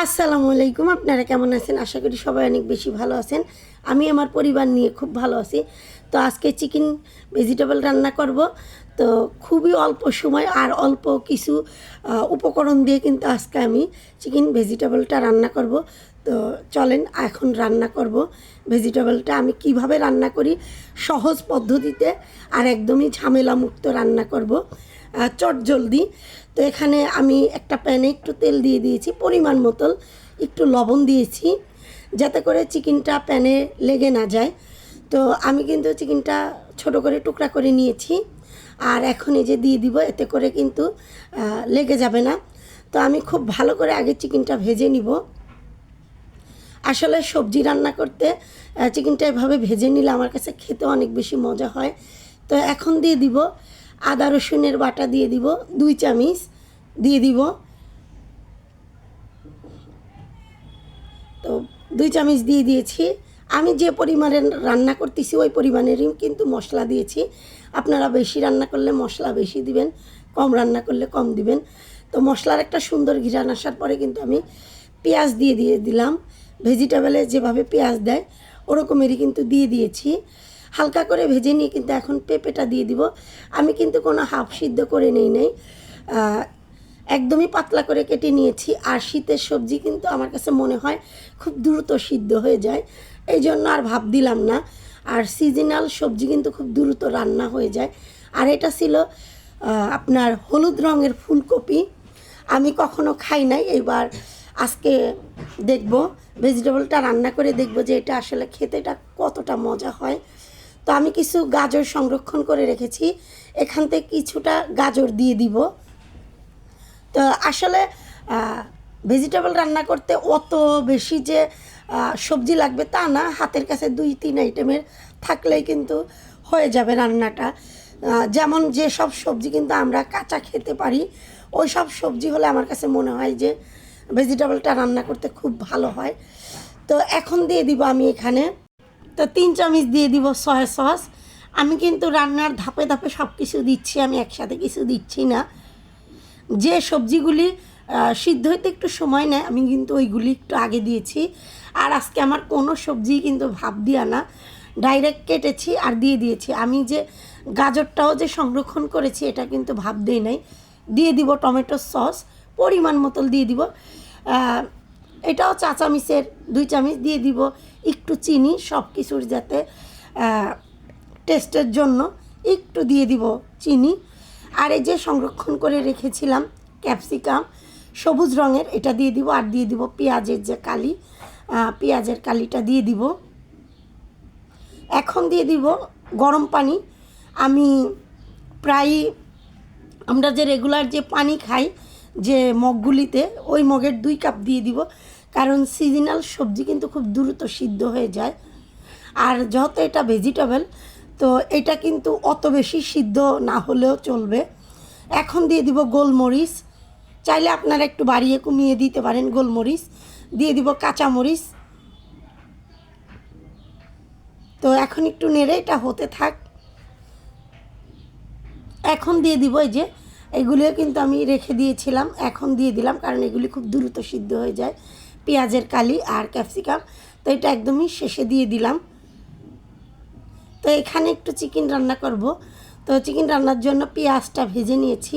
আসসালামু আলাইকুম, আপনারা কেমন আছেন? আশা করি সবাই অনেক বেশি ভালো আছেন। আমি আমার পরিবার নিয়ে খুব ভালো আছি। তো আজকে চিকেন ভেজিটেবল রান্না করব। তো খুবই অল্প সময় আর অল্প কিছু উপকরণ দিয়ে কিন্তু আজকে আমি চিকেন ভেজিটেবলটা রান্না করব। তো চলেন এখন রান্না করব। ভেজিটেবলটা আমি কীভাবে রান্না করি, সহজ পদ্ধতিতে আর একদমই ঝামেলা মুক্ত রান্না করব। চট জলদি। তো এখানে আমি একটা প্যানে একটু তেল দিয়ে দিয়েছি, পরিমাণ মতো একটু লবণ দিয়েছি, যাতে করে চিকেনটা প্যানে লেগে না যায়। তো আমি কিন্তু চিকেনটা ছোট করে টুকরা করে নিয়েছি, আর এখন এই যে দিয়ে দিব, এতে করে কিন্তু লেগে যাবে না। তো আমি খুব ভালো করে আগে চিকেনটা ভেজে নিব। আসলে সবজি রান্না করতে চিকেনটা এভাবে ভেজে নিলে আমার কাছে খেতে অনেক বেশি মজা হয়। তো এখন দিয়ে দিব আদা রসুনের বাটা দিয়ে দিব, দুই চামিচ দিয়ে দিব। তো দুই চামিচ দিয়ে দিয়েছি। আমি যে পরিমাণে রান্না করতেছি, ওই পরিমাণেরই কিন্তু মশলা দিয়েছি। আপনারা বেশি রান্না করলে মশলা বেশি দিবেন, কম রান্না করলে কম দিবেন। তো মশলার একটা সুন্দর ঘিরান আসার পরে কিন্তু আমি পেঁয়াজ দিয়ে দিয়ে দিলাম। ভেজিটেবলে যেভাবে পেঁয়াজ দেয়, ওরকমেরই কিন্তু দিয়ে দিয়েছি। হালকা করে ভেজে নিয়ে কিন্তু এখন পেঁপেটা দিয়ে দিব। আমি কিন্তু কোনো হাফ সিদ্ধ করে নেই নাই। একদমই পাতলা করে কেটে নিয়েছি। আর শীতের সবজি কিন্তু আমার কাছে মনে হয় খুব দ্রুত সিদ্ধ হয়ে যায়। এই জন্য আর ভাব দিলাম না। আর সিজনাল সবজি কিন্তু খুব দ্রুত রান্না হয়ে যায়। আর এটা ছিল আপনার হলুদ রঙের ফুলকপি। আমি কখনো খাই নাই। এবার আজকে দেখব, ভেজিটেবলটা রান্না করে দেখব যে এটা আসলে খেতে এটা কতটা মজা হয়। তো আমি কিছু গাজর সংরক্ষণ করে রেখেছি। এখান থেকে কিছুটা গাজর দিয়ে দিব। তো আসলে ভেজিটেবল রান্না করতে অত বেশি যে সবজি লাগবে তা না। হাতের কাছে দুই, তিন আইটেমের থাকলেই কিন্তু হয়ে যাবে রান্নাটা। যেমন যে সব সবজি কিন্তু আমরা কাঁচা খেতে পারি, ওই সব সবজি হলে আমার কাছে মনে হয় যে ভেজিটেবলটা রান্না করতে খুব ভালো হয়। তো এখন দিয়ে দিব আমি এখানে। তো তিন চামচ দিয়ে দিব সয়া সস। আমি কিন্তু রান্নার ধাপে ধাপে সব কিছু দিচ্ছি, আমি একসাথে কিছু দিচ্ছি না। যে সবজিগুলি সিদ্ধ হইতে একটু সময় নেয়, আমি কিন্তু ওইগুলি একটু আগে দিয়েছি। আর আজকে আমার কোনো সবজি কিন্তু ভাব দিয়া না, ডাইরেক্ট কেটেছি আর দিয়ে দিয়েছি। আমি যে গাজরটাও যে সংরক্ষণ করেছি, এটা কিন্তু ভাব দিই নাই। দিয়ে দিব টমেটো সস, পরিমাণ মতো দিয়ে দিব। এটাও চা চামিচের দুই চামিচ দিয়ে দিব। একটু চিনি সব কিছুর যাতে টেস্টের জন্য একটু দিয়ে দিব চিনি। আর এই যে সংরক্ষণ করে রেখেছিলাম ক্যাপসিকাম সবুজ রঙের, এটা দিয়ে দিব আর দিয়ে দিব পেঁয়াজের যে কালি পেঁয়াজের কালিটা দিয়ে দিব। এখন দিয়ে দিব গরম পানি। আমি প্রায়, আমরা যে রেগুলার যে পানি খাই, যে মগগুলিতে, ওই মগের দুই কাপ দিয়ে দিব। কারণ সিজনাল সবজি কিন্তু খুব দ্রুত সিদ্ধ হয়ে যায়। আর যেহেতু এটা ভেজিটেবল তো এটা কিন্তু অত বেশি সিদ্ধ না হলেও চলবে। এখন দিয়ে দিব গোলমরিচ। চাইলে আপনারা একটু বাড়িয়ে কমিয়ে দিতে পারেন গোলমরিচ। দিয়ে দিব কাঁচামরিচ। তো এখন একটু নেড়ে এটা হতে থাক। এখন দিয়ে দিব এই যে, এগুলিও কিন্তু আমি রেখে দিয়েছিলাম। এখন দিয়ে দিলাম কারণ এগুলি খুব দ্রুত সিদ্ধ হয়ে যায়। পেঁয়াজের কালি আর ক্যাপসিকাম। তো এটা একদমই শেষে দিয়ে দিলাম। তো এখানে একটু চিকেন রান্না করব। তো চিকেন রান্নার জন্য পেঁয়াজটা ভেজে নিয়েছি।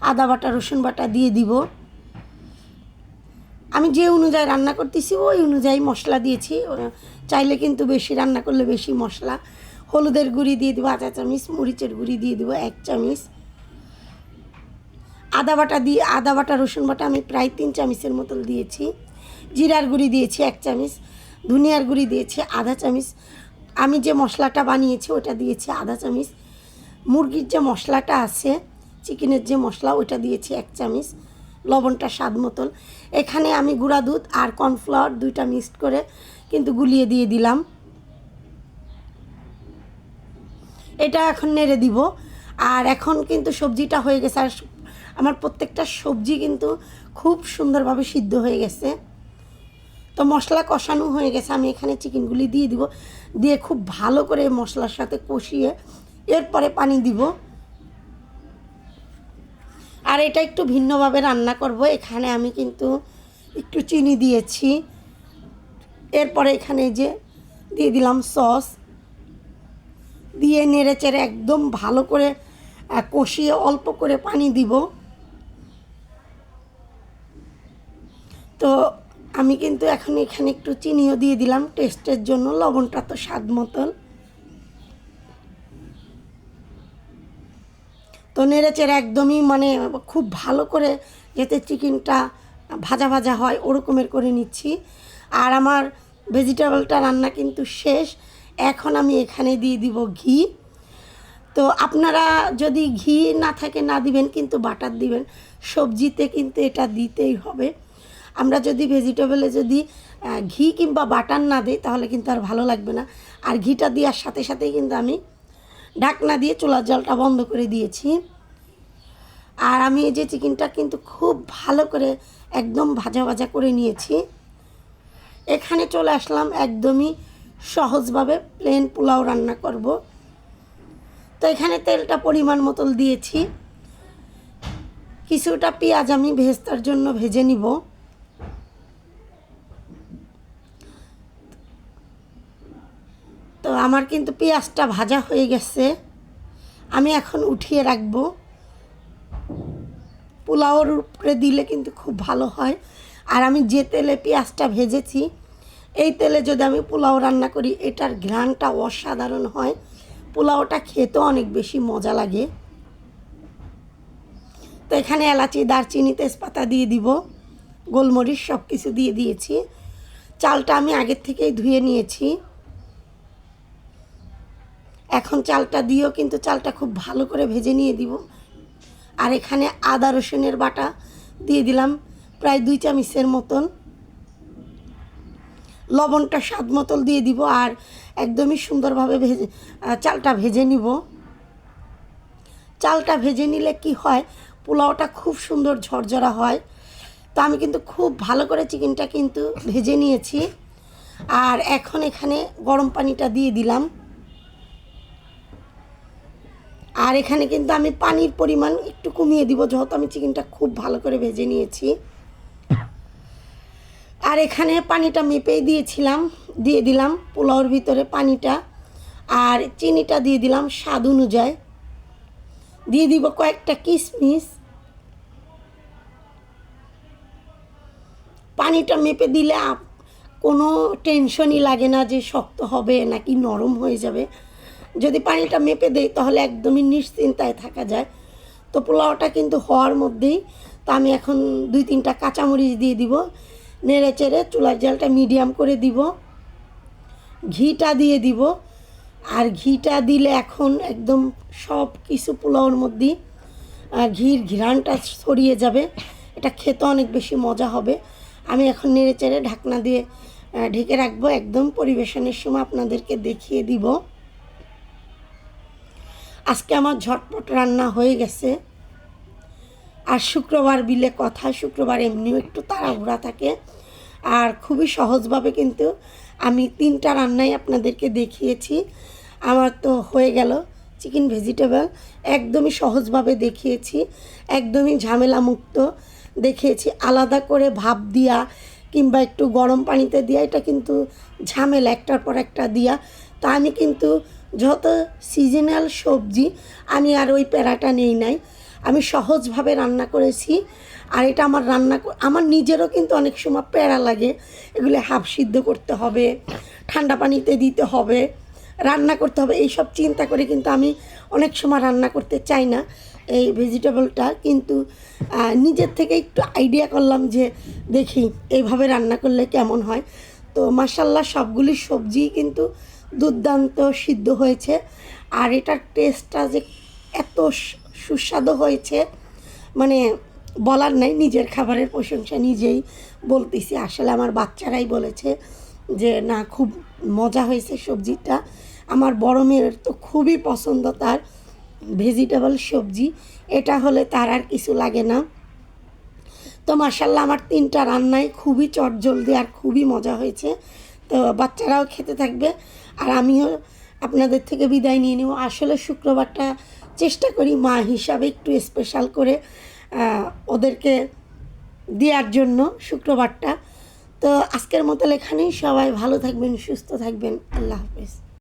আদা বাটা, রসুন বাটা দিয়ে দিব। আমি যে অনুযায়ী রান্না করতেছি, ওই অনুযায়ী মশলা দিয়েছি। চাইলে কিন্তু বেশি রান্না করলে বেশি মশলা। হলুদের গুঁড়ি দিয়ে দেবো আধা চামচ, মরিচের গুঁড়ি দিয়ে দেবো, এক চামচ। আদা বাটা দিয়ে, আদা বাটা, রসুন বাটা আমি প্রায় তিন চামচের মতন দিয়েছি। জিরার গুঁড়ি দিয়েছি এক চামচ, ধনিয়ার গুঁড়ি দিয়েছি আধা চামচ। আমি যে মশলাটা বানিয়েছি ওটা দিয়েছি আধা চামচ। মুরগির যে মশলাটা আছে, চিকেনের যে মশলা ওটা দিয়েছি এক চামচ। লবণটা স্বাদ মতন। এখানে আমি গুঁড়া দুধ আর কর্নফ্লাওয়ার দুইটা মিক্সড করে কিন্তু গুলিয়ে দিয়ে দিলাম। এটা এখন নেড়ে দিব। আর এখন কিন্তু সবজিটা হয়ে গেছে। আর আমার প্রত্যেকটা সবজি কিন্তু খুব সুন্দরভাবে সিদ্ধ হয়ে গেছে। তো মশলা কষানো হয়ে গেছে, আমি এখানে চিকেনগুলি দিয়ে দিব। দিয়ে খুব ভালো করে মশলার সাথে কষিয়ে এরপরে পানি দিব। আর এটা একটু ভিন্নভাবে রান্না করব, এখানে আমি কিন্তু একটু চিনি দিয়েছি। এরপরে এখানে যে দিয়ে দিলাম সস। দিয়ে নেড়ে চেড়ে একদম ভালো করে কষিয়ে অল্প করে পানি দিব। তো আমি কিন্তু এখন এখানে একটু চিনিও দিয়ে দিলাম, টেস্টের জন্য লবণটা তো স্বাদ মতন। তো নেড়ে চেড়ে একদমই মানে খুব ভালো করে যাতে চিকেনটা ভাজা ভাজা হয়, ওরকমের করে নিচ্ছি। আর আমার ভেজিটেবলটা রান্না কিন্তু শেষ, এখন আমি এখানে দিয়ে দিব ঘি। তো আপনারা যদি ঘি না থাকে না দিবেন, কিন্তু বাটার দিবেন, সবজিতে কিন্তু এটা দিতেই হবে। আমরা যদি ভেজিটেবলে যদি ঘি কিংবা বাটার না দিই, তাহলে কিন্তু আর ভালো লাগবে না। আর ঘিটা দেওয়ার সাথে সাথেই কিন্তু আমি ঢাকনা দিয়ে চুলার জলটা বন্ধ করে দিয়েছি। আর আমি এই যে চিকেনটা কিন্তু খুব ভালো করে একদম ভাজা ভাজা করে নিয়েছি। এখানে চলে আসলাম একদমই সহজভাবে প্লেন পোলাও রান্না করব। তো এখানে তেলটা পরিমাণ মতন দিয়েছি। কিছুটা পেঁয়াজ আমি ভেস্তার জন্য ভেজে নিব। তো আমার কিন্তু পেঁয়াজটা ভাজা হয়ে গেছে। আমি এখন উঠিয়ে রাখব। পোলাওর উপরে দিলে কিন্তু খুব ভালো হয়। আর আমি যে তেলে পেঁয়াজটা ভেজেছি, এই তেলে যদি আমি পোলাও রান্না করি, এটার ঘ্রাণটা অসাধারণ হয়। পোলাওটা খেতেও অনেক বেশি মজা লাগে। তো এখানে এলাচি, দারচিনি, তেজপাতা দিয়ে দিব। গোলমরিচ সব কিছু দিয়ে দিয়েছি। চালটা আমি আগের থেকেই ধুয়ে নিয়েছি। এখন চালটা দিয়েও কিন্তু চালটা খুব ভালো করে ভেজে নিয়ে দিব। আর এখানে আদা রসুনের বাটা দিয়ে দিলাম প্রায় দুই চামিচের মতন। লবণটা স্বাদ মতন দিয়ে দিব আর একদমই সুন্দরভাবে ভেজে চালটা ভেজে নিব। চালটা ভেজে নিলে কি হয়, পোলাওটা খুব সুন্দর ঝরঝরা হয়। তো আমি কিন্তু খুব ভালো করে চিকেনটা কিন্তু ভেজে নিয়েছি। আর এখন এখানে গরম পানিটা দিয়ে দিলাম। আর এখানে কিন্তু আমি পানির পরিমাণ একটু কমিয়ে দিব, যেহেতু আমি চিকেনটা খুব ভালো করে ভেজে নিয়েছি। আর এখানে পানিটা মেপেই দিয়েছিলাম, দিয়ে দিলাম পোলাওর ভিতরে পানিটা, আর চিনিটা দিয়ে দিলাম স্বাদ অনুযায়ী। দিয়ে দিব কয়েকটা কিশমিশ পানিটা মেপে দিলে কোনো টেনশনই লাগে না যে শক্ত হবে নাকি নরম হয়ে যাবে। যদি পানিটা মেপে দেই, তাহলে একদমই নিশ্চিন্তায় থাকা যায়। তো পোলাওটা কিন্তু হওয়ার মধ্যেই তো আমি এখন দুই তিনটা কাঁচামরিচ দিয়ে দিব, নেড়ে চেড়ে চুলার জালটা মিডিয়াম করে দিব, ঘিটা দিয়ে দিব। আর ঘিটা দিলে এখন একদম সব কিছু পোলাওর মধ্যেই ঘির ঘিরানটা ছড়িয়ে যাবে। এটা খেতে অনেক বেশি মজা হবে। আমি এখন নেড়ে চেড়ে ঢাকনা দিয়ে ঢেকে রাখব। একদম পরিবেশনের সময় আপনাদেরকে দেখিয়ে দিব। আজকে আমার ঝটপট রান্না হয়ে গেছে। আর শুক্রবার বিলে কথা, শুক্রবার এমনিও একটু তাড়াহুড়া থাকে। আর খুবই সহজভাবে কিন্তু আমি তিনটা রান্নাই আপনাদেরকে দেখিয়েছি। আমার তো হয়ে গেল চিকেন ভেজিটেবল। একদমই সহজভাবে দেখিয়েছি, একদমই ঝামেলা মুক্ত দেখিয়েছি আলাদা করে ভাপ দিয়া কিংবা একটু গরম পানিতে দিয়া, এটা কিন্তু ঝামেলা, একটার পর একটা দিয়া। তা আমি কিন্তু যত সিজনাল সবজি, আমি আর ওই প্যারাটা নেই নাই। আমি সহজভাবে রান্না করেছি। আর এটা আমার রান্না আমার নিজেরও কিন্তু অনেক সময় প্যারা লাগে। এগুলো হাফ সিদ্ধ করতে হবে, ঠান্ডা পানিতে দিতে হবে, রান্না করতে হবে। এইসব চিন্তা করে কিন্তু আমি অনেক সময় রান্না করতে চাই না এই ভেজিটেবলটা কিন্তু নিজের থেকে একটু আইডিয়া করলাম যে দেখি, এইভাবে রান্না করলে কেমন হয়। তো মাসাল্লাহ সবগুলি সবজি কিন্তু দুর্দান্ত সিদ্ধ হয়েছে। আর এটার টেস্টটা যে এত সুস্বাদু হয়েছে মানে বলার নাই, নিজের খাবারের প্রশংসা নিজেই বলতেছি। আসলে আমার বাচ্চারাই বলেছে যে, না, খুব মজা হয়েছে সবজিটা। আমার বড় মেয়ের তো খুবই পছন্দ তার ভেজিটেবল সবজি। এটা হলে তার আর কিছু লাগে না। তো মার্শাল্লাহ আমার তিনটা রান্নাই খুবই চটজলদি আর খুবই মজা হয়েছে। তো বাচ্চারাও খেতে থাকবে। আর আমিও আপনাদের থেকে বিদায় নিয়ে নেব। আসলে শুক্রবারটা চেষ্টা করি মা হিসাবে একটু স্পেশাল করে ওদেরকে দেওয়ার জন্য শুক্রবারটা। তো আজকের মতো এখানেই। সবাই ভালো থাকবেন, সুস্থ থাকবেন। আল্লাহ হাফেজ।